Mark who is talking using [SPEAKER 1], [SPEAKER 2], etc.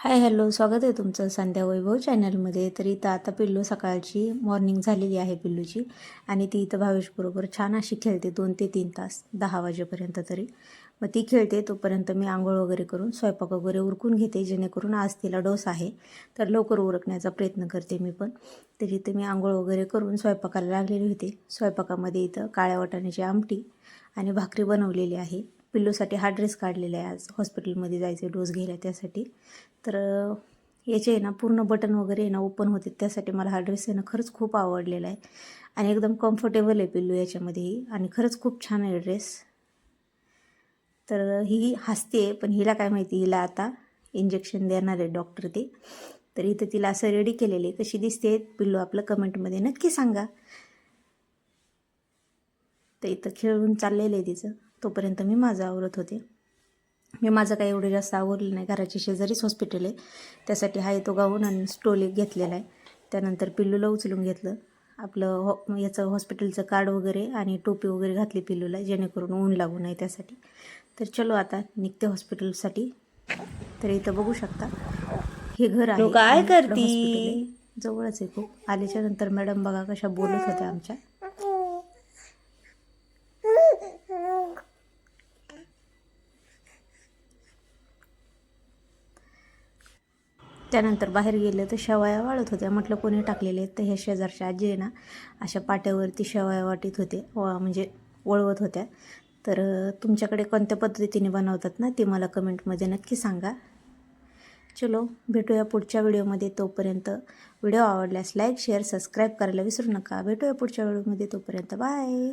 [SPEAKER 1] Hi hello. स्वागत आहे तुमचं संध्या वैभव चॅनलमध्ये. तर इथं आता पिल्लू सकाळची मॉर्निंग झालेली आहे पिल्लूची आणि ती इथं भावेशबरोबर छान अशी खेळते दोन ते तीन तास दहा वाजेपर्यंत तरी. मग ती खेळते तोपर्यंत मी आंघोळ वगैरे करून स्वयंपाक वगैरे उरकून घेते जेणेकरून आज तिला डोस आहे. तर लवकर उरकण्याचा प्रयत्न करते मी पण. तर इथं मी आंघोळ वगैरे करून स्वयंपाकाला लागलेली होते. स्वयंपाकामध्ये इथं काळ्या वाटाण्याची आमटी आणि भाकरी बनवलेली आहे. पिल्लूसाठी हा ड्रेस काढलेला आहे आज. हॉस्पिटलमध्ये जायचे डोस घ्यायला त्यासाठी. तर याचे आहे ना पूर्ण बटन वगैरे आहे ना ओपन होते. त्यासाठी मला हा ड्रेस आहे ना खरंच खूप आवडलेला आहे. आणि एकदम कम्फर्टेबल आहे पिल्लू याच्यामध्येही. आणि खरंच खूप छान आहे ड्रेस. तर ही हसते पण हिला काय माहिती हिला आता इंजेक्शन देणार आहे डॉक्टर ते. तर इथं तिला असं रेडी केलेले कशी दिसते पिल्लू आपलं कमेंटमध्ये नक्की सांगा. तर इथं खेळून चाललेलं आहे तिचं. तोपर्यंत मी माझं आवरत होते. मी माझं काही एवढं जास्त आवरलं नाही. घराची शेजारीच हॉस्पिटल आहे. त्यासाठी हा तो गाऊन आणि स्टोल एक घेतलेला आहे. त्यानंतर पिल्लूला उचलून घेतलं. आपलं हॉ याचं हॉस्पिटलचं कार्ड वगैरे आणि टोपी वगैरे घातली पिल्लूला जेणेकरून ऊन लागू नये त्यासाठी. तर चलो आता निघते हॉस्पिटलसाठी तर इथं बघू शकता. हे घर आहे.
[SPEAKER 2] काय करती?
[SPEAKER 1] जवळच आहे खूप. आल्याच्यानंतर मॅडम बघा कशा बोलत होत्या आमच्या. त्यानंतर बाहेर गेले तर शेवाया वाळत होत्या. म्हटलं कोणी टाकलेले आहेत तर ह्या शेजारच्या आजी आहे ना अशा पाट्यावरती शेवाया वाटीत होते व म्हणजे वळवत होत्या. तर तुमच्याकडे कोणत्या पद्धतीने बनवतात ना ते मला कमेंटमध्ये नक्की सांगा. चलो भेटूया पुढच्या व्हिडिओमध्ये तोपर्यंत. व्हिडिओ आवडल्यास लाईक शेअर सबस्क्राईब करायला विसरू नका. भेटूया पुढच्या व्हिडिओमध्ये तोपर्यंत. बाय!